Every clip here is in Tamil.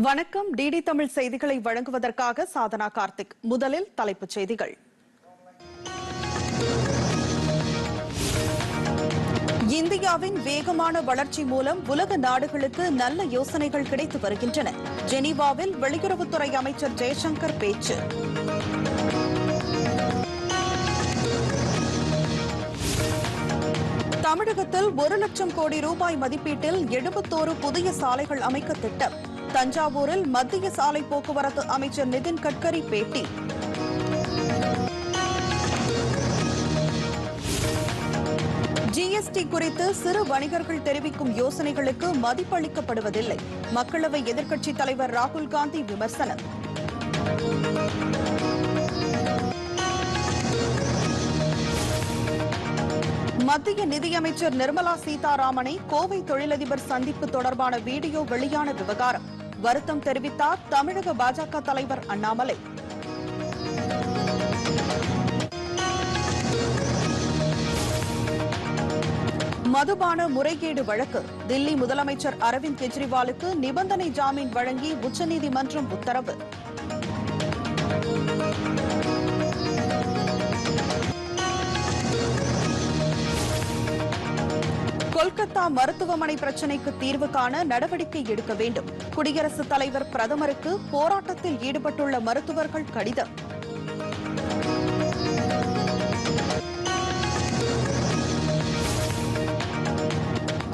வணக்கம். டிடி தமிழ் செய்திகளை வழங்குவதற்காக சாதனா கார்த்திக். முதலில் தலைப்புச் செய்திகள். இந்தியாவின் வேகமான வளர்ச்சி மூலம் உலக நாடுகளுக்கு நல்ல யோசனைகள் கிடைத்து வருகின்றன. ஜெனீவாவில் வெளியுறவுத்துறை அமைச்சர் ஜெய்சங்கர் பேச்சு. தமிழகத்தில் ஒரு லட்சம் கோடி ரூபாய் மதிப்பீட்டில் எழுபத்தோரு புதிய சாலைகள் அமைக்க திட்டம். தஞ்சாவூரில் மத்திய சாலை போக்குவரத்து அமைச்சர் நிதின் கட்கரி பேட்டி. ஜிஎஸ்டி குறித்து சிறு வணிகர்கள் தெரிவிக்கும் யோசனைகளுக்கு மதிப்பளிக்கப்படுவதில்லை. மக்களவை எதிர்க்கட்சித் தலைவர் ராகுல் காந்தி விமர்சனம். மத்திய நிதியமைச்சர் நிர்மலா சீதாராமனை கோவை தொழிலதிபர் சந்திப்பு தொடர்பான வீடியோ வெளியான விவகாரம். வருத்தம் தெரிவித்தார் தமிழக பாஜக தலைவர் அண்ணாமலை. மதுபான முறைகேடு வழக்கு. தில்லி முதலமைச்சர் அரவிந்த் கெஜ்ரிவாலுக்கு நிபந்தனை ஜாமீன் வழங்கி உச்சநீதிமன்றம் உத்தரவு. கொல்கத்தா மருத்துவமனை பிரச்சினைக்கு தீர்வு காண நடவடிக்கை எடுக்க வேண்டும். குடியரசுத் தலைவர் பிரதமருக்கு போராட்டத்தில் ஈடுபட்டுள்ள மருத்துவர்கள் கடிதம்.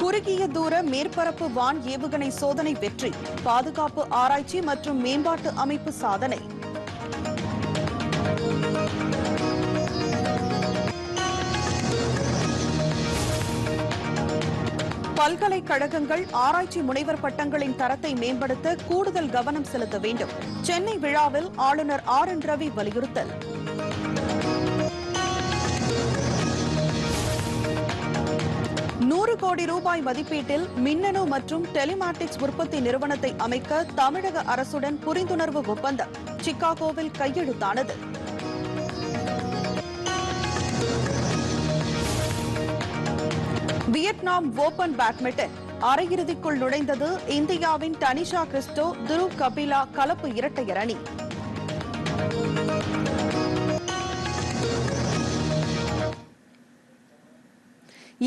குறுகிய தூர மேற்பரப்பு வான் ஏவுகணை சோதனை வெற்றி பாதுகாப்பு ஆராய்ச்சி மற்றும் மேம்பாட்டு அமைப்பு சாதனை. பல்கலைக்கழகங்கள் ஆராய்ச்சி முனைவர் பட்டங்களின் தரத்தை மேம்படுத்த கூடுதல் கவனம் செலுத்த வேண்டும். சென்னை விழாவில் ஆளுநர் ஆர். என். ரவி வலியுறுத்தல். நூறு கோடி ரூபாய் மதிப்பீட்டில் மின்னணு மற்றும் டெலிமாட்டிக்ஸ் உற்பத்தி நிறுவனத்தை அமைக்க தமிழக அரசுடன் புரிந்துணர்வு ஒப்பந்தம். சிக்காகோவில் கையெழுத்தானது. Vietnam open badminton. அரையிறுதிக்குள் நுழைந்தது இந்தியாவின் தனிஷா கிறிஸ்டோ துருவ் கபிலா கலப்பு இரட்டையர் அணி.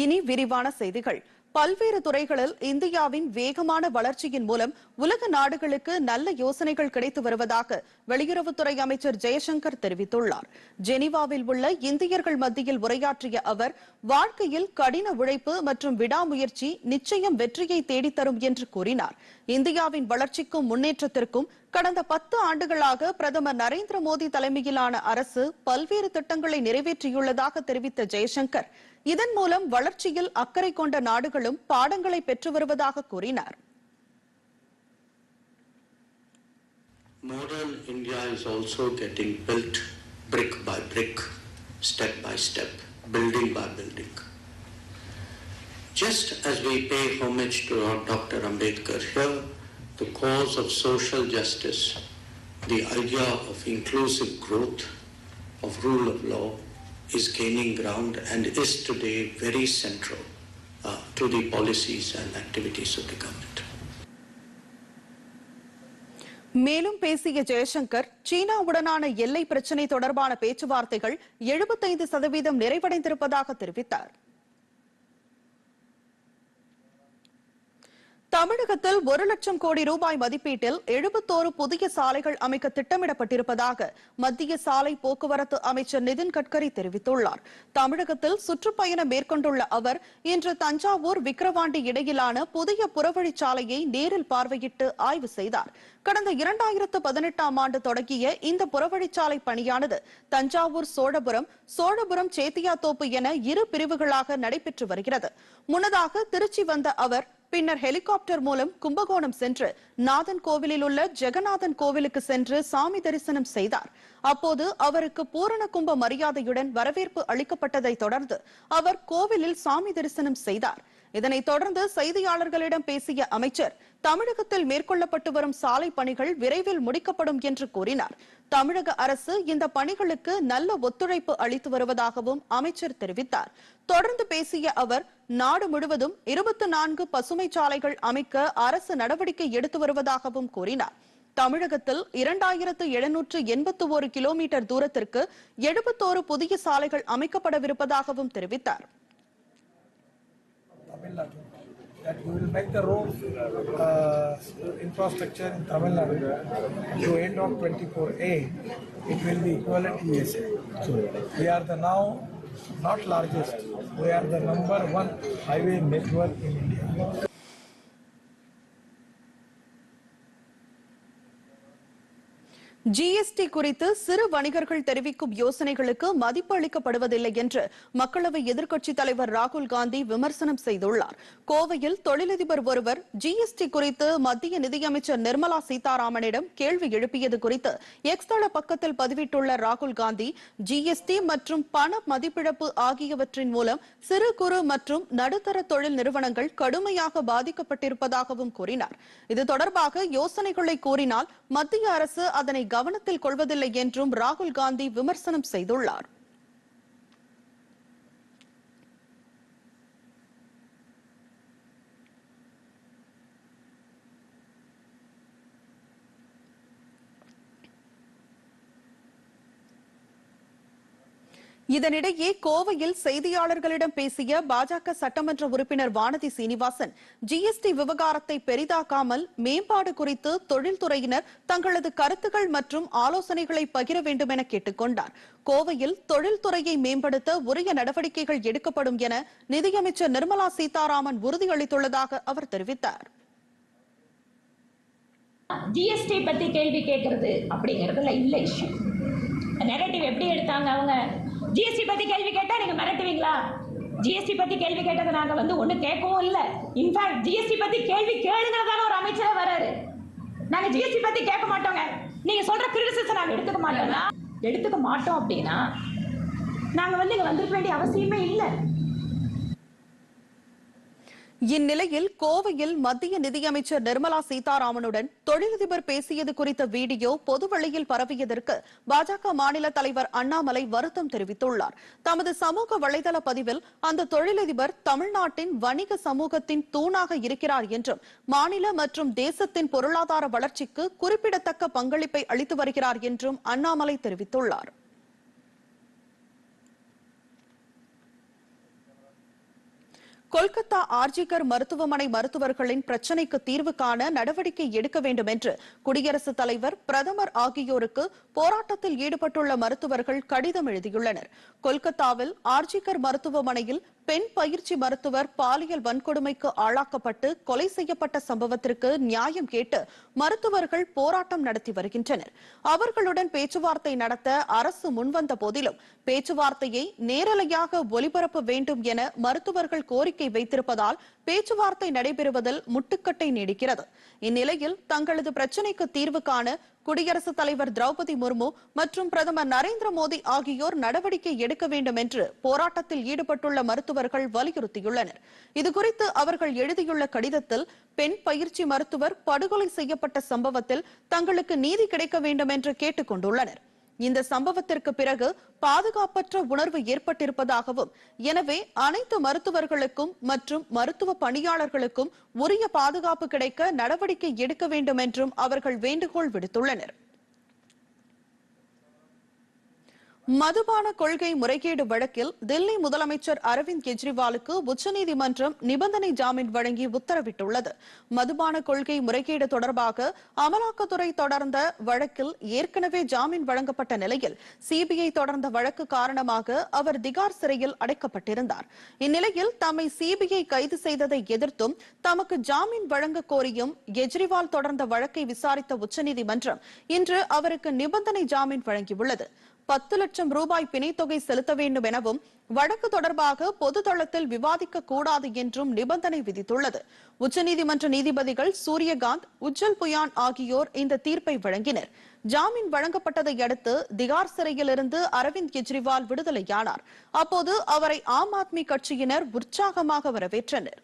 இனி விரிவான செய்திகள். பல்வேறு துறைகளில் இந்தியாவின் வேகமான வளர்ச்சியின் மூலம் உலக நாடுகளுக்கு நல்ல யோசனைகள் கிடைத்து வருவதாக வெளியுறவுத்துறை அமைச்சர் ஜெயசங்கர் தெரிவித்துள்ளார். ஜெனீவாவில் உள்ள இந்தியர்கள் மத்தியில் உரையாற்றிய அவர் வாழ்க்கையில் கடின உழைப்பு மற்றும் விடாமுயற்சி நிச்சயம் வெற்றியை தேடித்தரும் என்று கூறினார். இந்தியாவின் வளர்ச்சிக்கும் முன்னேற்றத்திற்கும் கடந்த பத்து ஆண்டுகளாக பிரதமர் நரேந்திர மோடி தலைமையிலான அரசு பல்வேறு திட்டங்களை நிறைவேற்றியுள்ளதாக தெரிவித்த ஜெயசங்கர் இதன் மூலம் வளர்ச்சியில் அக்கறை கொண்ட நாடுகளும் பாடங்களை பெற்று வருவதாக கூறினார் Modern India is also getting built brick by brick, step by step, building by building. Just as we pay homage to our Dr. Ambedkar here, the cause of social justice, the idea of inclusive growth, of rule of law, is gaining ground and is today very central uh, to the policies and activities of the government. மேலும் பேசிய ஜெயசங்கர் சீனாவுடனான எல்லை பிரச்சினை தொடர்பான பேச்சுவார்த்தைகள் எழுபத்தைந்து சதவீதம் நிறைவடைந்திருப்பதாக தெரிவித்தார் தமிழகத்தில் ஒரு லட்சம் கோடி ரூபாய் மதிப்பீட்டில் எழுபத்தோரு புதிய சாலைகள் அமைக்க திட்டமிடப்பட்டிருப்பதாக மத்திய சாலை போக்குவரத்து அமைச்சர் நிதின் கட்கரி தெரிவித்துள்ளார். தமிழகத்தில் சுற்றுப்பயணம் மேற்கொண்டுள்ள அவர் இன்று தஞ்சாவூர் விக்கிரவாண்டி இடையிலான புதிய புறவழிச்சாலையை நேரில் பார்வையிட்டு ஆய்வு செய்தார். கடந்த இரண்டாயிரத்து பதினெட்டாம் ஆண்டு தொடங்கிய இந்த புறவழிச்சாலை பணியானது தஞ்சாவூர் சோழபுரம் சோழபுரம் சேத்தியாத்தோப்பு என இரு பிரிவுகளாக நடைபெற்று வருகிறது. முன்னதாக திருச்சி வந்த அவர் பின்னர் ஹெலிகாப்டர் மூலம் கும்பகோணம் சென்று நாதன் கோவிலில் உள்ள ஜெகநாதன் கோவிலுக்கு சென்று சாமி தரிசனம் செய்தார். அப்போது அவருக்கு பூரண கும்ப மரியாதையுடன் வரவேற்பு அளிக்கப்பட்டதை தொடர்ந்து அவர் கோவிலில் சாமி தரிசனம் செய்தார். இதனைத் தொடர்ந்து செய்தியாளர்களிடம் பேசிய அமைச்சர் தமிழகத்தில் மேற்கொள்ளப்பட்டு வரும் சாலை பணிகள் விரைவில் முடிக்கப்படும் என்று கூறினார். தமிழக அரசு இந்த பணிகளுக்கு நல்ல ஒத்துழைப்பு அளித்து வருவதாகவும் அமைச்சர் தெரிவித்தார். தொடர்ந்து பேசிய அவர் நாடு முழுவதும் இருபத்தி நான்கு பசுமை சாலைகள் அமைக்க அரசு நடவடிக்கை எடுத்து வருவதாகவும் கூறினார். தமிழகத்தில் இரண்டாயிரத்து எழுநூற்று எண்பத்தி ஒரு கிலோமீட்டர் தூரத்திற்கு எழுபத்தோரு புதிய சாலைகள் அமைக்கப்படவிருப்பதாகவும் தெரிவித்தாா் Tamil Nadu, that we will make the road uh, infrastructure in Tamil Nadu to end of 24A, it will be equivalent to USA. We are the now not largest, we are the number one highway network in India. GST குறித்து சிறு வணிகர்கள் தெரிவிக்கும் யோசனைகளுக்கு மதிப்பு அளிக்கப்படுவதில்லை என்று மக்களவை எதிர்க்கட்சித் தலைவர் ராகுல் காந்தி விமர்சனம் செய்துள்ளார். கோவையில் தொழிலதிபர் ஒருவர் ஜிஎஸ்டி குறித்து மத்திய நிதியமைச்சர் நிர்மலா சீதாராமனிடம் கேள்வி எழுப்பியது குறித்து எக்ஸ் தள பக்கத்தில் பதிவிட்டுள்ள ராகுல் காந்தி ஜிஎஸ்டி மற்றும் பண மதிப்பிழப்பு ஆகியவற்றின் மூலம் சிறு குறு மற்றும் நடுத்தர தொழில் நிறுவனங்கள் கடுமையாக பாதிக்கப்பட்டிருப்பதாகவும் கூறினார். இது தொடர்பாக யோசனைகளை கூறினால் மத்திய அரசு அதனை கவனத்தில் கொள்வதில்லை என்றும் ராகுல் காந்தி விமர்சனம் செய்துள்ளார். இதனிடையே கோவையில் செய்தியாளர்களிடம் பேசிய பாஜக சட்டமன்ற உறுப்பினர் வானதி சீனிவாசன் ஜிஎஸ்டி விவகாரத்தை பெரிதாக்காமல் மேம்பாடு குறித்து தொழில்துறையினர் தங்களது கருத்துக்கள் மற்றும் ஆலோசனைகளை பகிர வேண்டும் என கேட்டுக்கொண்டார். கோவையில் தொழில்துறையை மேம்படுத்த உரிய நடவடிக்கைகள் எடுக்கப்படும் என நிதியமைச்சர் நிர்மலா சீதாராமன் உறுதியளித்துள்ளதாக அவர் தெரிவித்தார். ஜிஎஸ்டி பத்தி கேள்வி கேட்கறது அப்படிங்கறதுல இல்லை இஷ்யூ நெரட்டிவ் எப்படி எடுத்தாங்க அவங்க? ஜிஎஸ்டி பற்றி கேள்வி கேட்டால் நீங்கள் மிரட்டுவீங்களா? ஜிஎஸ்டி பற்றி கேள்வி கேட்டதை நாங்கள் வந்து ஒன்றும் கேட்கவும் இல்லை. இன்ஃபேக்ட் ஜிஎஸ்டி பற்றி கேள்வி கேளுங்க தானே ஒரு அமைச்சரே வராரு நாங்கள் ஜிஎஸ்டி பற்றி கேட்க மாட்டோங்க. நீங்கள் சொல்கிற கிரிட்டிசிசம் நாங்கள் எடுத்துக்க மாட்டோம்னா எடுத்துக்க மாட்டோம் அப்படின்னா நாங்கள் வந்து இங்கே வந்திருக்க வேண்டிய அவசியமே இல்லை. இந்நிலையில் கோவையில் மத்திய நிதியமைச்சர் நிர்மலா சீதாராமனுடன் தொழிலதிபர் பேசியது குறித்த வீடியோ பொதுவெளியில் பரவியதற்கு பாஜக மாநில தலைவர் அண்ணாமலை வருத்தம் தெரிவித்துள்ளார். தமது சமூக வலைதள பதிவில் அந்த தொழிலதிபர் தமிழ்நாட்டின் வணிக சமூகத்தின் தூணாக இருக்கிறார் என்றும் மாநில மற்றும் தேசத்தின் பொருளாதார வளர்ச்சிக்கு குறிப்பிடத்தக்க பங்களிப்பை அளித்து வருகிறார் என்றும் அண்ணாமலை தெரிவித்துள்ளார். கொல்கத்தா ஆர்ஜிகர் மருத்துவமனை மருத்துவர்களின் பிரச்சினைக்கு தீர்வு காண நடவடிக்கை எடுக்க வேண்டும் என்று குடியரசுத் தலைவர் பிரதமர் ஆகியோருக்கு போராட்டத்தில் ஈடுபட்டுள்ள மருத்துவர்கள் கடிதம் எழுதியுள்ளனர். கொல்கத்தாவில் ஆர்ஜிகர் மருத்துவமனையில் பெண் பயிற்சி மருத்துவர் பாலியல் வன்கொடுமைக்கு ஆளாக்கப்பட்டு கொலை செய்யப்பட்ட சம்பவத்திற்கு நியாயம் கேட்டு மருத்துவர்கள் போராட்டம் நடத்தி வருகின்றனர். அவர்களுடன் பேச்சுவார்த்தை நடத்த அரசு முன்வந்த போதிலும் பேச்சுவார்த்தையை நேரலையாக ஒலிபரப்ப வேண்டும் என மருத்துவர்கள் கோரிக்கை வைத்திருப்பதால் பேச்சுவார்த்தை நடைபெறுவதில் முட்டுக்கட்டை நீடிக்கிறது. இந்நிலையில் தங்களது பிரச்சினைக்கு தீர்வு காண குடியரசுத் தலைவர் திரௌபதி முர்மு மற்றும் பிரதமர் நரேந்திர மோடி ஆகியோர் நடவடிக்கை எடுக்க வேண்டும் என்று போராட்டத்தில் ஈடுபட்டுள்ள மருத்துவர்கள் வலியுறுத்தியுள்ளனர். இதுகுறித்து அவர்கள் எழுதியுள்ள கடிதத்தில் பெண் பயிற்சி மருத்துவர் படுகொலை செய்யப்பட்ட சம்பவத்தில் தங்களுக்கு நீதி கிடைக்க வேண்டும் என்று கேட்டுக் கொண்டுள்ளனர் இந்த சம்பவத்திற்கு பிறகு பாதுகாப்பற்ற உணர்வு ஏற்பட்டிருப்பதாகவும் எனவே அனைத்து மருத்துவர்களுக்கும் மற்றும் மருத்துவ பணியாளர்களுக்கும் உரிய பாதுகாப்பு கிடைக்க நடவடிக்கை எடுக்க வேண்டும் என்றும் அவர்கள் வேண்டுகோள் விடுத்துள்ளனர். மதுபான கொள்கை முறைகேடு வழக்கில் தில்லி முதலமைச்சர் அரவிந்த் கெஜ்ரிவாலுக்கு உச்சநீதிமன்றம் நிபந்தனை ஜாமீன் வழங்கி உத்தரவிட்டுள்ளது. மதுபான கொள்கை முறைகேடு தொடர்பாக அமலாக்கத்துறை தொடர்ந்த வழக்கில் ஏற்கனவே ஜாமீன் வழங்கப்பட்ட நிலையில் சிபிஐ தொடர்ந்த வழக்கு காரணமாக அவர் திகார் சிறையில் அடைக்கப்பட்டிருந்தார். இந்நிலையில் தம்மை சிபிஐ கைது செய்ததை எதிர்த்தும் தமக்கு ஜாமீன் வழங்க கோரியும் கெஜ்ரிவால் தொடர்ந்த வழக்கை விசாரித்த உச்சநீதிமன்றம் இன்று அவருக்கு நிபந்தனை ஜாமீன் வழங்கியுள்ளது. பத்து லட்சம் ரூபாய் பிணைத்தொகை செலுத்த வேண்டும் எனவும் வழக்கு தொடர்பாக பொது தளத்தில் விவாதிக்க கூடாது என்றும் நிபந்தனை விதித்துள்ளது. உச்சநீதிமன்ற நீதிபதிகள் சூரியகாந்த் உஜ்ஜல் புயான் ஆகியோர் இந்த தீர்ப்பை வழங்கினர். ஜாமீன் வழங்கப்பட்டதை அடுத்து திகார் சிறையிலிருந்து அரவிந்த் கெஜ்ரிவால் விடுதலையானார். அப்போது அவரை ஆம் ஆத்மி கட்சியினர் உற்சாகமாக வரவேற்றனர்.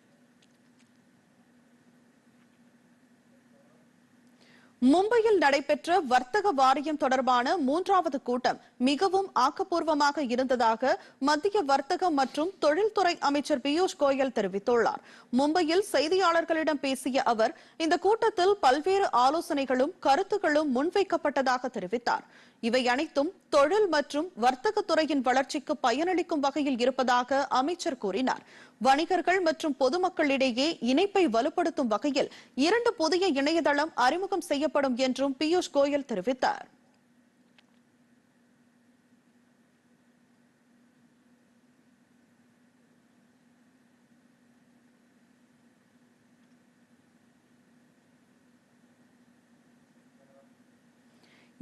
மும்பையில் நடைபெற்ற வர்த்தக வாரியம் தொடர்பான மூன்றாவது கூட்டம் மிகவும் ஆக்கப்பூர்வமாக இருந்ததாக மத்திய வர்த்தக மற்றும் தொழில்துறை அமைச்சர் பியூஷ் கோயல் தெரிவித்துள்ளார். மும்பையில் செய்தியாளர்களிடம் பேசிய அவர் இந்த கூட்டத்தில் பல்வேறு ஆலோசனைகளும் கருத்துக்களும் முன்வைக்கப்பட்டதாக தெரிவித்தார். இவை அனைத்தும் தொழில் மற்றும் வர்த்தக துறையின் வளர்ச்சிக்கு பயனளிக்கும் வகையில் இருப்பதாக அமைச்சர் கூறினார். வணிகர்கள் மற்றும் பொதுமக்களிடையே இணைப்பை வலுப்படுத்தும் வகையில் இரண்டு புதிய இணையதளம் அறிமுகம் செய்யப்படும் என்றும் பியூஷ் கோயல் தெரிவித்தார்.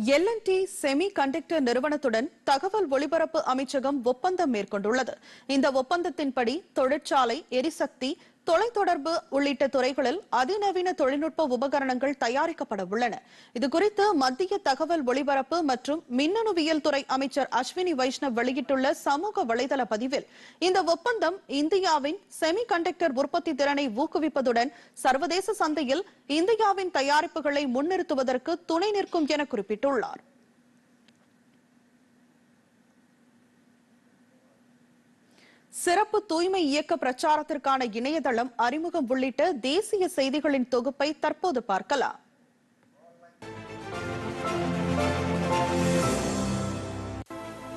எல்என்டி செமி கண்டக்டர் நிறுவனத்துடன் தகவல் ஒளிபரப்பு அமைச்சகம் ஒப்பந்தம் மேற்கொண்டுள்ளது. இந்த ஒப்பந்தத்தின்படி தொழிற்சாலை எரிசக்தி தொலைத்தொடர்பு உள்ளிட்ட துறைகளில் அதிநவீன தொழில்நுட்ப உபகரணங்கள் தயாரிக்கப்பட உள்ளன. இதுகுறித்து மத்திய தகவல் ஒலிபரப்பு மற்றும் மின்னணுவியல் துறை அமைச்சர் அஸ்வினி வைஷ்ணவ் வெளியிட்டுள்ள சமூக வலைதள பதிவில் இந்த ஒப்பந்தம் இந்தியாவின் செமி கண்டக்டர் உற்பத்தி திறனை ஊக்குவிப்பதுடன் சர்வதேச சந்தையில் இந்தியாவின் தயாரிப்புகளை முன்னிறுத்துவதற்கு துணை நிற்கும் என குறிப்பிட்டுள்ளார். சிறப்பு தூய்மை இயக்க பிரச்சாரத்திற்கான இணையதளம் அறிமுகம் உள்ளிட்ட தேசிய செய்திகளின் தொகுப்பை தற்போது பார்க்கலாம்.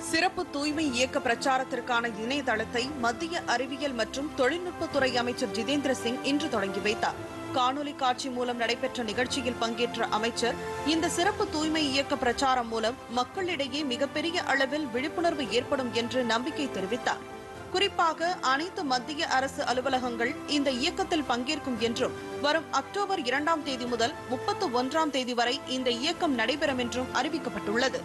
சிறப்பு தூய்மை இயக்க பிரச்சாரத்திற்கான இணையதளத்தை மத்திய அறிவியல் மற்றும் தொழில்நுட்பத்துறை அமைச்சர் ஜிதேந்திர சிங் இன்று தொடங்கி வைத்தார். காணொலி காட்சி மூலம் நடைபெற்ற நிகழ்ச்சியில் பங்கேற்ற அமைச்சர் இந்த சிறப்பு தூய்மை இயக்க பிரச்சாரம் மூலம் மக்களிடையே மிகப்பெரிய அளவில் விழிப்புணர்வு ஏற்படும் என்று நம்பிக்கை தெரிவித்தார். குறிப்பாக அனைத்து மத்திய அரசு அலுவலகங்கள் இந்த இயக்கத்தில் பங்கேற்கும் என்றும் வரும் அக்டோபர் இரண்டாம் தேதி முதல் முப்பத்து ஒன்றாம் தேதி வரை இந்த இயக்கம் நடைபெறும் என்றும் அறிவிக்கப்பட்டுள்ளது.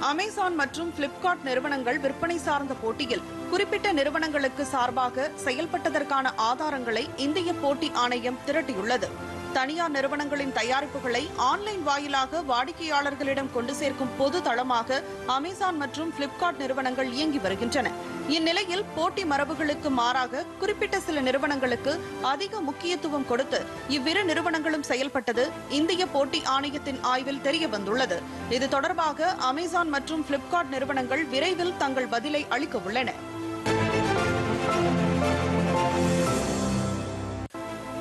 அமேசான் மற்றும் பிளிப்கார்ட் நிறுவனங்கள் விற்பனை சார்ந்த போட்டியில் குறிப்பிட்ட நிறுவனங்களுக்கு சார்பாக செயல்பட்டதற்கான ஆதாரங்களை இந்திய போட்டி ஆணையம் திரட்டியுள்ளது. தனியார் நிறுவனங்களின் தயாரிப்புகளை ஆன்லைன் வாயிலாக வாடிக்கையாளர்களிடம் கொண்டு சேர்க்கும் பொது தளமாக அமேசான் மற்றும் பிளிப்கார்ட் நிறுவனங்கள் இயங்கி வருகின்றன. இந்நிலையில் போட்டி மரபுகளுக்கு மாறாக குறிப்பிட்ட சில நிறுவனங்களுக்கு அதிக முக்கியத்துவம் கொடுத்து இவ்விரு நிறுவனங்களும் செயல்பட்டது இந்திய போட்டி ஆணையத்தின் ஆய்வில் தெரிய வந்துள்ளது இது தொடர்பாக அமேசான் மற்றும் பிளிப்கார்ட் நிறுவனங்கள் விரைவில் தங்கள் பதிலை அளிக்க உள்ளன.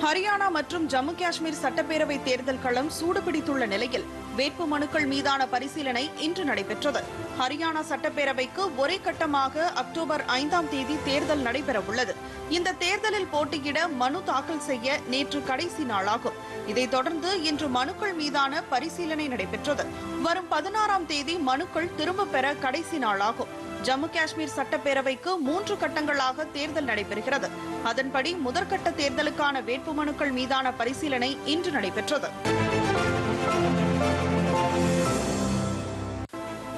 ஹரியானா மற்றும் ஜம்மு காஷ்மீர் சட்டப்பேரவை தேர்தல் களம் சூடுபிடித்துள்ள நிலையில் வேட்பு மனுக்கள் மீதான பரிசீலனை இன்று நடைபெற்றது. ஹரியானா சட்டப்பேரவைக்கு ஒரே கட்டமாக அக்டோபர் ஐந்தாம் தேதி தேர்தல் நடைபெற உள்ளது. இந்த தேர்தலில் போட்டியிட மனு தாக்கல் செய்ய நேற்று கடைசி நாளாகும். இதைத் தொடர்ந்து இன்று மனுக்கள் மீதான பரிசீலனை நடைபெற்றது. வரும் பதினாறாம் தேதி மனுக்கள் திரும்பப் பெற கடைசி நாளாகும். ஜம்மு காஷ்மீர் சட்டப்பேரவைக்கு மூன்று கட்டங்களாக தேர்தல் நடைபெறுகிறது. அதன்படி முதற்கட்ட தேர்தலுக்கான வேட்புமனுக்கள் மீதான பரிசீலனை இன்று நடைபெற்றது.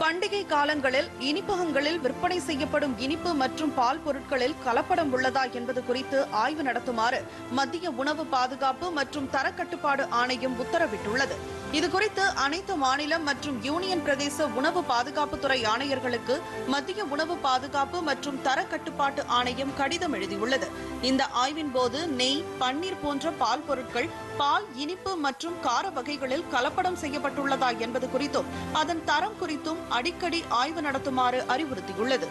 பண்டிகை காலங்களில் இனிப்பகங்களில் விற்பனை செய்யப்படும் இனிப்பு மற்றும் பால் பொருட்களில் கலப்படம் உள்ளதா என்பது குறித்து ஆய்வு நடத்துமாறு மத்திய உணவு பாதுகாப்பு மற்றும் தரக்கட்டுப்பாடு ஆணையம் உத்தரவிட்டுள்ளது. இதுகுறித்து அனைத்து மாநிலம் மற்றும் யூனியன் பிரதேச உணவு பாதுகாப்புத்துறை ஆணையர்களுக்கு மத்திய உணவு பாதுகாப்பு மற்றும் தரக்கட்டுப்பாட்டு ஆணையம் கடிதம் எழுதியுள்ளது. இந்த ஆய்வின் போது நெய் பன்னீர் போன்ற பால் பொருட்கள் பால் இனிப்பு மற்றும் கார வகைகளில் கலப்படம் செய்யப்பட்டுள்ளதா என்பது குறித்தும் அதன் தரம் குறித்தும் அடிக்கடி ஆய்வு நடத்துமாறு அறிவுறுத்தியுள்ளது.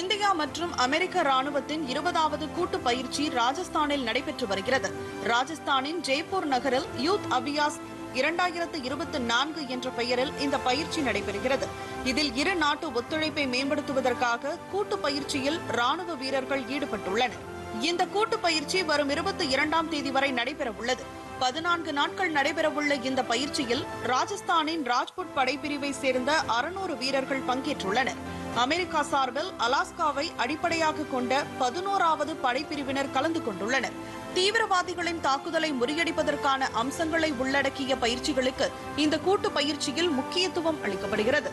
இந்தியா மற்றும் அமெரிக்க ராணுவத்தின் இருபதாவது கூட்டு பயிற்சி ராஜஸ்தானில் நடைபெற்று வருகிறது. ராஜஸ்தானின் ஜெய்ப்பூர் நகரில் யூத் அபியாஸ் இரண்டாயிரத்து இருபத்தி நான்கு என்ற பெயரில் இந்த பயிற்சி நடைபெறுகிறது. இதில் இரு நாட்டு ஒத்துழைப்பை மேம்படுத்துவதற்காக கூட்டு பயிற்சியில் ராணுவ வீரர்கள் ஈடுபட்டுள்ளனர். இந்த கூட்டு பயிற்சி வரும் இருபத்தி இரண்டாம் தேதி வரை நடைபெற உள்ளது பதினான்கு நாட்கள் நடைபெறவுள்ள இந்த பயிற்சியில் ராஜஸ்தானின் ராஜ்புட் படைப்பிரிவை சேர்ந்த அறுநூறு வீரர்கள் பங்கேற்றுள்ளனர். அமெரிக்கா சார்பில் அலாஸ்காவை அடிப்படையாக கொண்ட பதினோராவது படைப்பிரிவினர் கலந்து கொண்டுள்ளனர். தீவிரவாதிகளின் தாக்குதலை முறியடிப்பதற்கான அம்சங்களை உள்ளடக்கிய பயிற்சிகளுக்கு இந்த கூட்டு பயிற்சியில் முக்கியத்துவம் அளிக்கப்படுகிறது.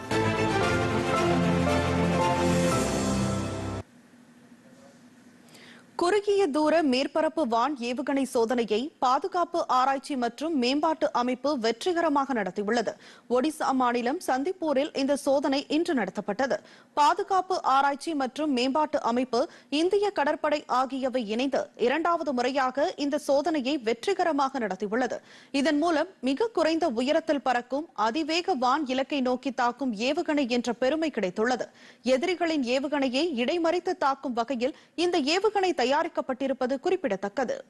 குறுகிய தூர மேற்பரப்பு வான் ஏவுகணை சோதனையை பாதுகாப்பு ஆராய்ச்சி மற்றும் மேம்பாட்டு அமைப்பு வெற்றிகரமாக நடத்தியுள்ளது. ஒடிசா மாநிலம் சந்திப்பூரில் இந்த சோதனை இன்று நடத்தப்பட்டது. பாதுகாப்பு ஆராய்ச்சி மற்றும் மேம்பாட்டு அமைப்பு இந்திய கடற்படை ஆகியவை இணைந்து இரண்டாவது முறையாக இந்த சோதனையை வெற்றிகரமாக நடத்தியுள்ளது. இதன் மூலம் மிக குறைந்த உயரத்தில் பறக்கும் அதிவேக வான் இலக்கை நோக்கி தாக்கும் ஏவுகணை என்ற பெருமை கிடைத்துள்ளது. எதிரிகளின் ஏவுகணையை இடைமறித்து தாக்கும் வகையில் இந்த ஏவுகணை தயார் தயாரிக்கப்பட்டிருப்பது குறிப்பிடத்தக்கது.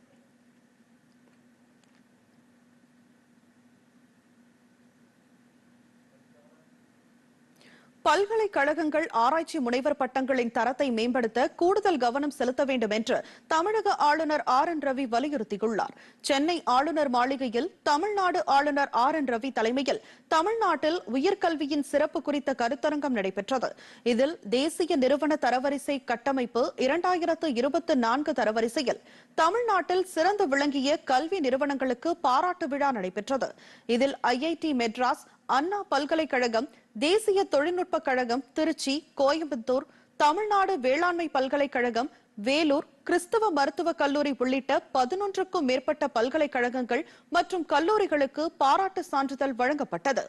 பல்கலைக்கழகங்கள் ஆராய்ச்சி முனைவர் பட்டங்களின் தரத்தை மேம்படுத்த கூடுதல் கவனம் செலுத்த வேண்டும் என்று தமிழக ஆளுநர் ஆர் என் ரவி வலியுறுத்தியுள்ளார். சென்னை ஆளுநர் மாளிகையில் தமிழ்நாடு ஆளுநர் ஆர் என் ரவி தலைமையில் தமிழ்நாட்டில் உயர்கல்வியின் சிறப்பு குறித்த கருத்தரங்கம் நடைபெற்றது. இதில் தேசிய நிறுவன தரவரிசை கட்டமைப்பு இரண்டாயிரத்து இருபத்தி நான்கு தரவரிசையில் தமிழ்நாட்டில் சிறந்து விளங்கிய கல்வி நிறுவனங்களுக்கு பாராட்டு விழா நடைபெற்றது. இதில் ஐஐடி மெட்ராஸ் அண்ணா பல்கலைக்கழகம் தேசிய தொழில்நுட்ப கழகம் திருச்சி கோயம்புத்தூர் தமிழ்நாடு வேளாண்மை பல்கலைக்கழகம் வேலூர் கிறிஸ்தவ மருத்துவக் கல்லூரி உள்ளிட்ட பதினொன்றுக்கும் மேற்பட்ட பல்கலைக்கழகங்கள் மற்றும் கல்லூரிகளுக்கு பாராட்டு சான்றிதழ் வழங்கப்பட்டது.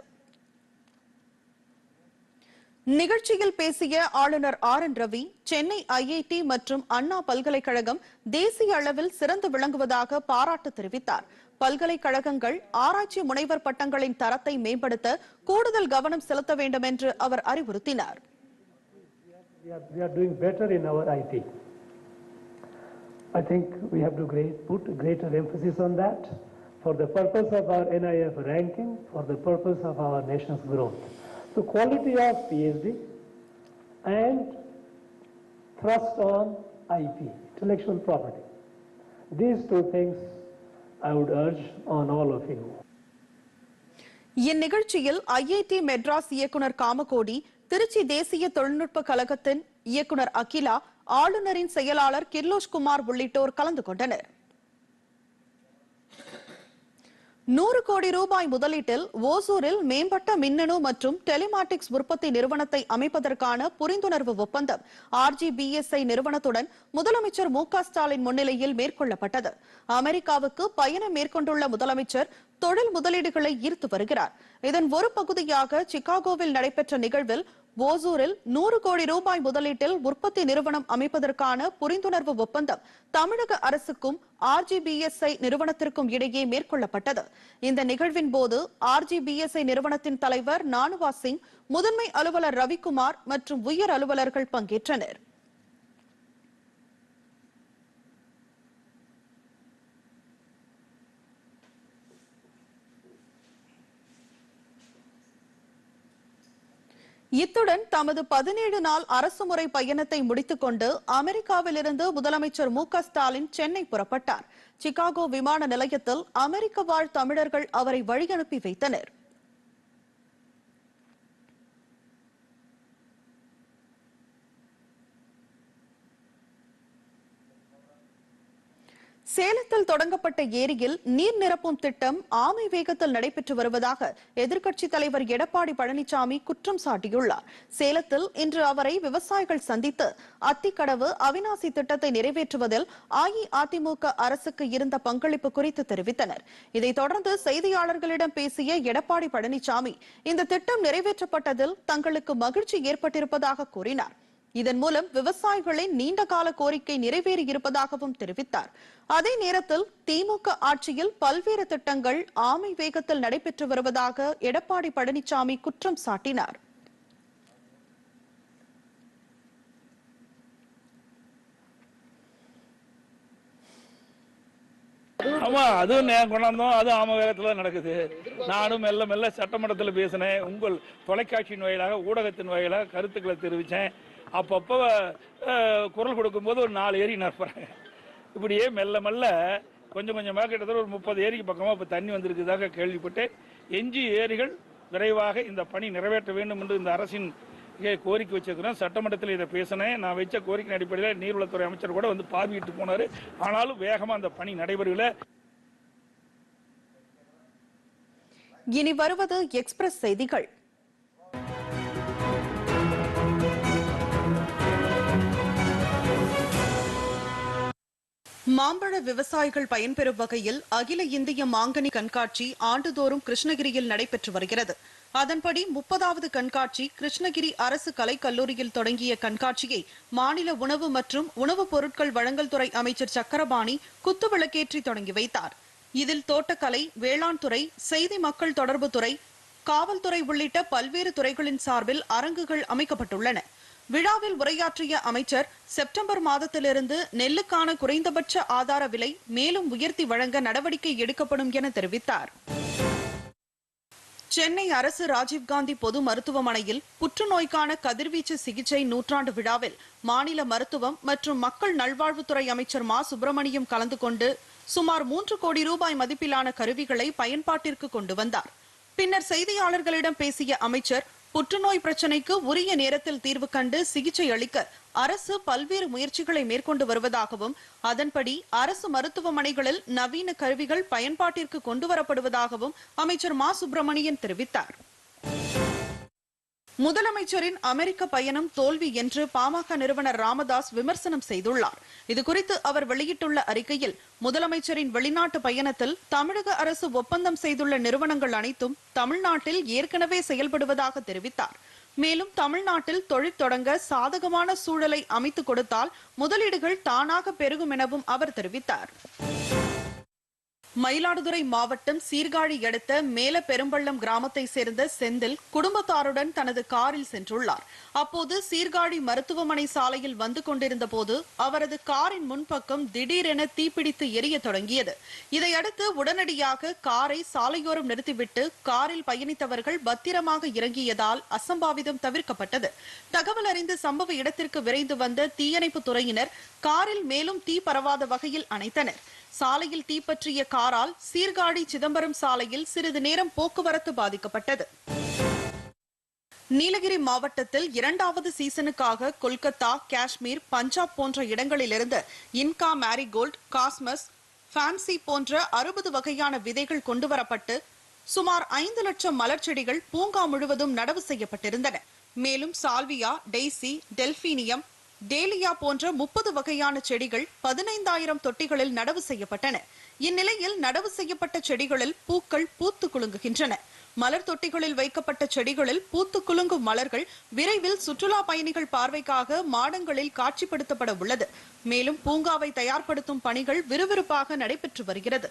நிகழ்ச்சியில் பேசிய ஆளுநர் R N Ravi Chennai IIT மற்றும் அண்ணா பல்கலைக்கழகம் தேசிய அளவில் சிறந்து விளங்குவதாக பாராட்டு தெரிவித்தார். பல்கலைக்கழகங்கள் ஆராய்ச்சி முனைவர் பட்டங்களின் தரத்தை மேம்படுத்த கூடுதல் கவனம் செலுத்த வேண்டும் என்று அவர் அறிவுறுத்தினார் We are, we are doing better in our IT. I think we have to great, put greater emphasis on that for the purpose of our NIF ranking, for the purpose of our nation's growth. The quality of PhD and thrust on IP, intellectual property. These two things I would urge on all of you இந்நிகழ்ச்சியில் ஐஐடி மெட்ராஸ் இயக்குனர் காமகோடி திருச்சி தேசிய தொழில்நுட்ப கழகத்தின் இயக்குனர் அகிலா ஆளுநரின் செயலாளர் கிர்லோஷ் குமார் உள்ளிட்டோர் கலந்து கொண்டனர். நூறு கோடி ரூபாய் முதலீட்டில் ஓசூரில் மேம்பட்ட மின்னணு மற்றும் டெலிமாட்டிக்ஸ் உற்பத்தி நிறுவனத்தை அமைப்பதற்கான புரிந்துணர்வு ஒப்பந்தம் ஆர்ஜிபிஎஸ்ஐ நிறுவனத்துடன் முதலமைச்சர் மு க ஸ்டாலின் முன்னிலையில் மேற்கொள்ளப்பட்டது. அமெரிக்காவுக்கு பயணம் மேற்கொண்டுள்ள முதலமைச்சர் தொழில் முதலீடுகளை ஈர்த்து வருகிறார். இதன் ஒரு பகுதியாக சிகாகோவில் நடைபெற்ற நிகழ்வில் ஓசூரில் நூறு கோடி ரூபாய் முதலீட்டில் உற்பத்தி நிறுவனம் அமைப்பதற்கான புரிந்துணர்வு ஒப்பந்தம் தமிழக அரசுக்கும் ஆர்ஜிபிஎஸ்ஐ நிறுவனத்திற்கும் இடையே மேற்கொள்ளப்பட்டது. இந்த நிகழ்வின் போது ஆர்ஜிபிஎஸ்ஐ நிறுவனத்தின் தலைவர் நானுவா சிங் முதன்மை அலுவலர் ரவிக்குமார் மற்றும் உயர் அலுவலர்கள் பங்கேற்றனர். இத்துடன் தமது பதினேழு நாள் அரசுமுறை பயணத்தை முடித்துக் கொண்டு அமெரிக்காவிலிருந்து முதலமைச்சர் மு க ஸ்டாலின் சென்னை புறப்பட்டார். சிகாகோ விமான நிலையத்தில் அமெரிக்க வாழ் தமிழர்கள் அவரை வழியனுப்பி வைத்தனர். சேலத்தில் தொடங்கப்பட்ட ஏரியில் நீர் நிரப்பும் திட்டம் ஆமை வேகத்தில் நடைபெற்று வருவதாக எதிர்க்கட்சித் தலைவர் எடப்பாடி பழனிசாமி குற்றம் சாட்டியுள்ளார். சேலத்தில் இன்று அவரை விவசாயிகள் சந்தித்து அத்திக்கடவு அவினாசி திட்டத்தை நிறைவேற்றுவதில் அஇஅதிமுக அரசுக்கு இருந்த பங்களிப்பு குறித்து தெரிவித்தனர். இதைத் தொடர்ந்து செய்தியாளர்களிடம் பேசிய எடப்பாடி பழனிசாமி இந்த திட்டம் நிறைவேற்றப்பட்டதில் தங்களுக்கு மகிழ்ச்சி ஏற்பட்டிருப்பதாக கூறினார். இதன் மூலம் விவசாயிகளின் நீண்டகால கோரிக்கை நிறைவேறி இருப்பதாகவும் தெரிவித்தார். அதே நேரத்தில் திமுக ஆட்சியில் பல்வேறு திட்டங்கள் ஆமை வேகத்தில் நடைபெற்று வருவதாக எடப்பாடி பழனிசாமி குற்றம் சாட்டினார். ஆமா அதுவும் நே- கொண்டாந்தோம் அதுவும் ஆம வேகத்துல நடக்குது. நானும் மெல்ல மெல்ல சட்டமன்றத்தில் பேசினேன். உங்கள் தொலைக்காட்சியின் வாயிலாக ஊடகத்தின் வாயிலாக கருத்துக்களை தெரிவிச்சேன் அப்பப்போ குரல் கொடுக்கும்போது ஒரு நாலு ஏரி நிரப்புறாங்க இப்படியே மெல்ல மெல்ல கொஞ்சம் கொஞ்சமாக கிட்டத்தட்ட ஒரு முப்பது ஏரிக்கு பக்கமாக இப்போ தண்ணி வந்திருக்குதாக கேள்விப்பட்டேன். எஞ்சி ஏரிகள் விரைவாக இந்த பணி நிறைவேற்ற வேண்டும் என்று இந்த அரசின் கோரிக்கை வச்சிருக்கிறோம். சட்டமன்றத்தில் இதை பேசினேன். நான் வச்ச கோரிக்கை அடிப்படையில் நீர்வளத்துறை அமைச்சர் கூட வந்து பார்வையிட்டு போனார். ஆனாலும் வேகமாக அந்த பணி நடைபெறவில்லை. இனி வருவது எக்ஸ்பிரஸ் செய்திகள். மாம்பழ விவசாயிகள் பயன்பெறும் வகையில் அகில இந்திய மாங்கனி கண்காட்சி ஆண்டுதோறும் கிருஷ்ணகிரியில் நடைபெற்று வருகிறது. அதன்படி முப்பதாவது கண்காட்சி கிருஷ்ணகிரி அரசு கலைக்கல்லூரியில் தொடங்கிய கண்காட்சியை மாநில உணவு மற்றும் உணவுப் பொருட்கள் வழங்கல் துறை அமைச்சர் சக்கரபாணி குத்துவிளக்கேற்றி தொடங்கி வைத்தார். இதில் தோட்டக்கலை வேளாண் துறை செய்தி மக்கள் தொடர்பு துறை காவல்துறை உள்ளிட்ட பல்வேறு துறைகளின் சார்பில் அரங்குகள் அமைக்கப்பட்டுள்ளன. விழாவில் உரையாற்றிய அமைச்சர் செப்டம்பர் மாதத்திலிருந்து நெல்லுக்கான குறைந்தபட்ச ஆதார விலை மேலும் உயர்த்தி வழங்க நடவடிக்கை எடுக்கப்படும் என தெரிவித்தார். சென்னை அரசு ராஜீவ்காந்தி பொது மருத்துவமனையில் புற்றுநோய்க்கான கதிர்வீச்சு சிகிச்சை நூற்றாண்டு விழாவில் மாநில மருத்துவம் மற்றும் மக்கள் நல்வாழ்வுத்துறை அமைச்சர் மா. சுப்பிரமணியம் கலந்து கொண்டு சுமார் மூன்று கோடி ரூபாய் மதிப்பிலான கருவிகளை பயன்பாட்டிற்கு கொண்டு வந்தார். பின்னர் செய்தியாளர்களிடம் பேசிய அமைச்சர் புற்றுநோய் பிரச்சினைக்கு உரிய நேரத்தில் தீர்வு கண்டு சிகிச்சை அளிக்க அரசு பல்வேறு முயற்சிகளை மேற்கொண்டு வருவதாகவும் அதன்படி அரசு மருத்துவமனைகளில் நவீன கருவிகள் பயன்பாட்டிற்கு கொண்டுவரப்படுவதாகவும் அமைச்சர் மா. சுப்பிரமணியன் தெரிவித்தார். முதலமைச்சரின் அமெரிக்க பயணம் தோல்வி என்று பாமக நிறுவனர் ராமதாஸ் விமர்சனம் செய்துள்ளார். இதுகுறித்து அவர் வெளியிட்டுள்ள அறிக்கையில் முதலமைச்சரின் வெளிநாட்டு பயணத்தில் தமிழக அரசு ஒப்பந்தம் செய்துள்ள நிறுவனங்கள் அனைத்தும் தமிழ்நாட்டில் ஏற்கனவே செயல்படுவதாக தெரிவித்தார். மேலும் தமிழ்நாட்டில் தொழில் தொடங்க சாதகமான சூழலை அமைத்துக் கொடுத்தால் முதலீடுகள் தானாக பெருகும் எனவும் அவர் தெரிவித்தார். மயிலாடுதுறை மாவட்டம் சீர்காழி அடுத்த மேல பெரும்பள்ளம் கிராமத்தை சேர்ந்த செந்தில் குடும்பத்தாருடன் தனது காரில் சென்றுள்ளார். அப்போது சீர்காழி மருத்துவமனை சாலையில் வந்து கொண்டிருந்த போது அவரது காரின் முன்பக்கம் திடீரென தீப்பிடித்து எரிய தொடங்கியது. இதையடுத்து உடனடியாக காரை சாலையோரம் நிறுத்திவிட்டு காரில் பயணித்தவர்கள் பத்திரமாக இறங்கியதால் அசம்பாவிதம் தவிர்க்கப்பட்டது. தகவல் அறிந்து சம்பவ இடத்திற்கு விரைந்து வந்த தீயணைப்பு துறையினர் காரில் மேலும் தீ பரவாத வகையில் அணைத்தனர். சாலையில் தீப்பற்றிய காரால் சீர்காழி சிதம்பரம் சாலையில் சிறிது நேரம் போக்குவரத்து பாதிக்கப்பட்டது. நீலகிரி மாவட்டத்தில் இரண்டாவது சீசனுக்காக கொல்கத்தா காஷ்மீர் பஞ்சாப் போன்ற இடங்களிலிருந்து இன்கா மேரிகோல்ட் காஸ்மஸ் ஃபேன்சி போன்ற அறுபது வகையான விதைகள் கொண்டுவரப்பட்டு சுமார் ஐந்து லட்சம் மலர் செடிகள் பூங்கா முழுவதும் நடவு செய்யப்பட்டிருந்தன. மேலும் சால்வியா டெய்சி டெல்பீனியம் டேலியா போன்ற முப்பது வகையான செடிகள் பதினைந்தாயிரம் தொட்டிகளில் நடவு செய்யப்பட்டன. இந்நிலையில் நடவு செய்யப்பட்ட செடிகளில் பூக்கள் பூத்து குலுங்குகின்றன. மலர் தொட்டிகளில் வைக்கப்பட்ட செடிகளில் பூத்து குலுங்கும் மலர்கள் விரைவில் சுற்றுலா பயணிகள் பார்வைக்காக மாடங்களில் காட்சிப்படுத்தப்பட உள்ளது. மேலும் பூங்காவை தயார்படுத்தும் பணிகள் விறுவிறுப்பாக நடைபெற்று வருகிறது.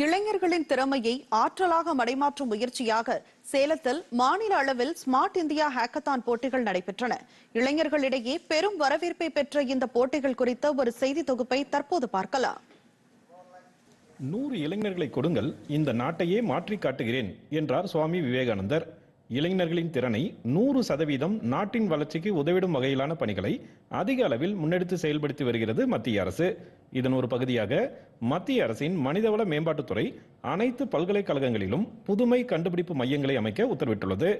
இளைஞர்களின் திறமையை ஆற்றலாக மடைமாற்றும் முயற்சியாக சேலத்தில் மாநில அளவில் ஸ்மார்ட் இந்தியா ஹேக்கத்தான் போட்டிகள் நடைபெற்றன. இளைஞர்களிடையே பெரும் வரவேற்பை பெற்ற இந்த போட்டிகள் குறித்த ஒரு செய்தி தொகுப்பை தற்போது பார்க்கலாம். நூறு இளைஞர்களை கொடுங்கள் இந்த நாட்டையே மாற்றி காட்டுகிறேன் என்றார் சுவாமி விவேகானந்தர். இளைஞர்களின் திறனை நூறு சதவீதம் நாட்டின் வளர்ச்சிக்கு உதவிடும் வகையிலான பணிகளை அதிக அளவில் முன்னெடுத்து செயல்படுத்தி வருகிறது மத்திய அரசு. இதன் ஒரு பகுதியாக மத்திய அரசின் மனிதவள மேம்பாட்டுத்துறை அனைத்து பல்கலைக்கழகங்களிலும் புதுமை கண்டுபிடிப்பு மையங்களை அமைக்க உத்தரவிட்டுள்ளது.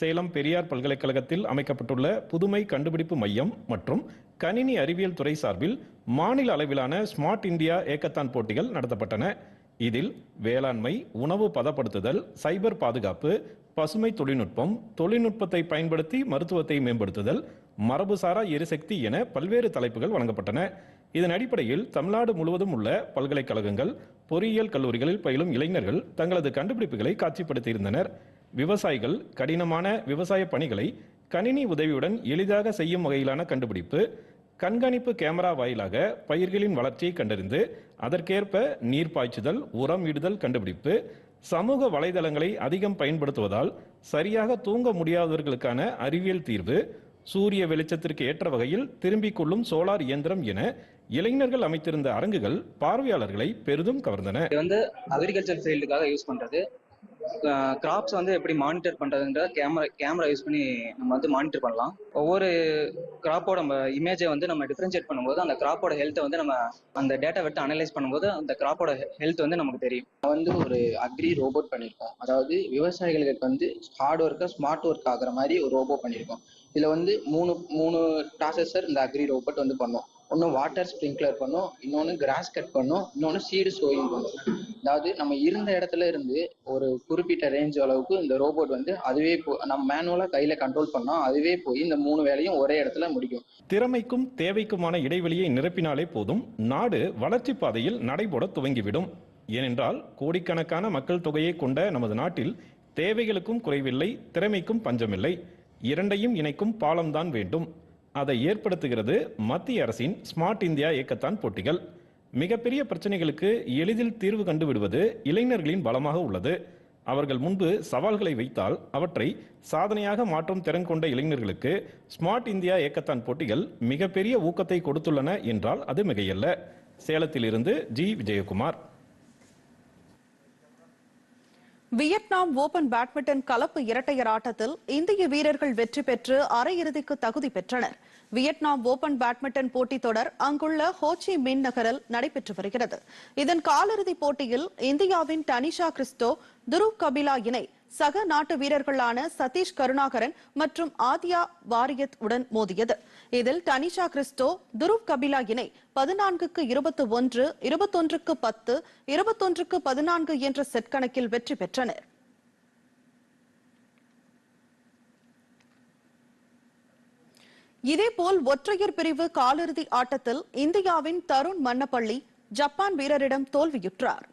சேலம் பெரியார் பல்கலைக்கழகத்தில் அமைக்கப்பட்டுள்ள புதுமை கண்டுபிடிப்பு மையம் மற்றும் கணினி அறிவியல் துறை சார்பில் மாநில அளவிலான ஸ்மார்ட் இந்தியா ஏக்கத்தான் போட்டிகள் நடத்தப்பட்டன. இதில் வேளாண்மை உணவு பதப்படுத்துதல் சைபர் பாதுகாப்பு பசுமை தொழில்நுட்பம் தொழில்நுட்பத்தை பயன்படுத்தி மருத்துவத்தை மேம்படுத்துதல் மரபுசாரா எரிசக்தி என பல்வேறு தலைப்புகள் வழங்கப்பட்டன. இதன் அடிப்படையில் தமிழ்நாடு முழுவதும் உள்ள பல்கலைக்கழகங்கள் பொறியியல் கல்லூரிகளில் பயிலும் இளைஞர்கள் தங்களது கண்டுபிடிப்புகளை காட்சிப்படுத்தியிருந்தனர். விவசாயிகள் கடினமான விவசாய பணிகளை கணினி உதவியுடன் எளிதாக செய்யும் வகையிலான கண்டுபிடிப்பு கண்காணிப்பு கேமரா வாயிலாக பயிர்களின் வளர்ச்சியை கண்டறிந்து அதற்கேற்ப நீர் பாய்ச்சுதல் உரம் இடுதல் கண்டுபிடிப்பு சமூக வலைதளங்களை அதிகம் பயன்படுத்துவதால் சரியாக தூங்க முடியாதவர்களுக்கான அறிவியல் தீர்வு சூரிய வெளிச்சத்திற்கு ஏற்ற வகையில் திரும்பிக் கொள்ளும் சோலார் இயந்திரம் என இளைஞர்கள் அமைத்திருந்த அரங்குகள் பார்வையாளர்களை பெரிதும் கவர்ந்தன. இது வந்து அக்ரிகல்ச்சர் ஃபீல்டுக்காக யூஸ் பண்றது. கிராப்ஸ் வந்து எப்படி மானிட்டர் பண்றதுன்ற கேமரா கேமரா யூஸ் பண்ணி நம்ம வந்து மானிட்டர் பண்ணலாம். ஒவ்வொரு கிராப்போட நம்ம இமேஜை வந்து நம்ம டிஃபரன்ஷியேட் பண்ணும்போது அந்த கிராப்போட ஹெல்த்தை வந்து நம்ம அந்த டேட்டா விட்டு அனலைஸ் பண்ணும்போது அந்த கிராப்போட ஹெல்த் வந்து நமக்கு தெரியும். வந்து ஒரு அக்ரி ரோபோட் பண்ணியிருக்கோம் அதாவது விவசாயிகளுக்கு வந்து ஹார்ட் ஒர்க்கை ஸ்மார்ட் ஒர்க் ஆகுற மாதிரி ஒரு ரோபோ பண்ணியிருக்கோம். இதில் வந்து மூணு மூணு ப்ராசஸர் இந்த அக்ரி ரோபோட் வந்து பண்ணோம். ஒன்று வாட்டர் ஸ்ப்ரிங்க்லர் பண்ணும் இன்னொன்று கிராஸ் கட் பண்ணும் இன்னொன்று சீடு சோயிங் பண்ணும். அதாவது நம்ம இருந்த இடத்துல இருந்து ஒரு குறிப்பிட்ட ரேஞ்ச் அளவுக்கு இந்த ரோபோட் வந்து அதுவே போ நம்ம மேனுவலாக கையில் கண்ட்ரோல் பண்ணால் அதுவே போய் இந்த மூணு வேலையும் ஒரே இடத்துல முடிக்கும். திறமைக்கும் தேவைக்குமான இடைவெளியை நிரப்பினாலே போதும். நாடு வளர்ச்சி பாதையில் நடைபோட துவங்கிவிடும். ஏனென்றால் கோடிக்கணக்கான மக்கள் தொகையை கொண்ட நமது நாட்டில் தேவைகளுக்கும் குறைவில்லை திறமைக்கும் பஞ்சமில்லை. இரண்டையும் இணைக்கும் பாலம்தான் வேண்டும். அதை ஏற்படுத்துகிறது மத்திய அரசின் ஸ்மார்ட் இந்தியா இயக்கத்தான் போட்டிகள். மிகப்பெரிய பிரச்சனைகளுக்கு எளிதில் தீர்வு கண்டுவிடுவது இளைஞர்களின் பலமாக உள்ளது. அவர்கள் முன்பு சவால்களை வைத்தால் அவற்றை சாதனையாக மாற்றும் திறன் கொண்ட இளைஞர்களுக்கு ஸ்மார்ட் இந்தியா இயக்கத்தான் போட்டிகள் மிகப்பெரிய ஊக்கத்தை கொடுத்துள்ளன என்றால் அது மிகையல்ல. சேலத்திலிருந்து G. Vijayakumar. Vietnam open badminton கலப்பு இரட்டையர் ஆட்டத்தில் இந்திய வீரர்கள் வெற்றி பெற்று அரையிறுதிக்கு தகுதி பெற்றனர். வியட்நாம் ஓபன் பேட்மிண்டன் போட்டித் தொடர் அங்குள்ள ஹோச்சி மின் நகரில் நடைபெற்று வருகிறது. இதன் காலிறுதிப் போட்டியில் இந்தியாவின் டனிஷா கிறிஸ்டோ துருவ் கபிலா இணை சக நாட்டு வீரர்களான சதீஷ் கருணாகரன் மற்றும் ஆதியா வாரியத் உடன் மோதியது. இதில் டனிஷா கிறிஸ்டோ துருவ் கபிலா இணை பதினான்குக்கு இருபத்தி ஒன்று இருபத்தொன்றுக்கு பத்து இருபத்தொன்றுக்கு பதினான்கு என்ற செட் கணக்கில் வெற்றி பெற்றனர். இதேபோல் ஒற்றையர் பிரிவு காலிறுதி ஆட்டத்தில் இந்தியாவின் தருண் மன்னப்பள்ளி ஜப்பான் வீரரிடம் தோல்வியுற்றார்.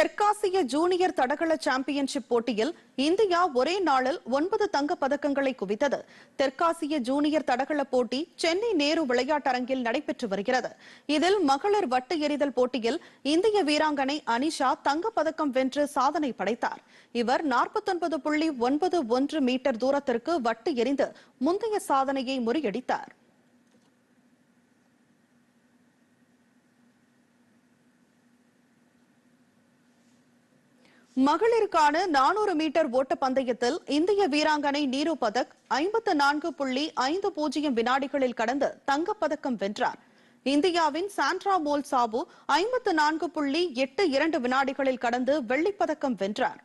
தெற்காசிய ஜூனியர் தடகள சாம்பியன்ஷிப் போட்டியில் இந்தியா ஒரே நாளில் ஒன்பது தங்க பதக்கங்களை குவித்தது. தெற்காசிய ஜூனியர் தடகள போட்டி சென்னை நேரு விளையாட்டரங்கில் நடைபெற்று வருகிறது. இதில் மகளிர் வட்டு எறிதல் போட்டியில் இந்திய வீராங்கனை அனிஷா தங்க பதக்கம் வென்று சாதனை படைத்தார். இவர் நாற்பத்தொன்பது புள்ளி ஒன்பது ஒன்று மீட்டர் தூரத்திற்கு வட்டு எறிந்து முந்தைய சாதனையை முறியடித்தார். மகளிருக்கான நானூறு மீட்டர் ஓட்ட பந்தயத்தில் இந்திய வீராங்கனை நீரு பதக் ஐம்பத்து நான்கு புள்ளி ஐந்து பூஜ்ஜியம் வினாடிகளில் கடந்து தங்கப்பதக்கம் வென்றார். இந்தியாவின் சாண்ட்ரா மோல் சாபு ஐம்பத்து நான்கு புள்ளி எட்டு இரண்டு வினாடிகளில் கடந்து வெள்ளிப்பதக்கம் வென்றார்.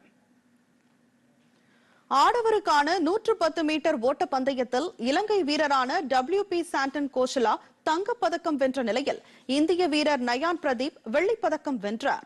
ஆடவருக்கான நூற்று பத்து மீட்டர் ஓட்ட பந்தயத்தில் இலங்கை வீரரான டபிள்யூ பி சாண்டன் கோஷலா தங்கப்பதக்கம் வென்ற நிலையில் இந்திய வீரர் நயான் பிரதீப் வெள்ளிப்பதக்கம் வென்றார்.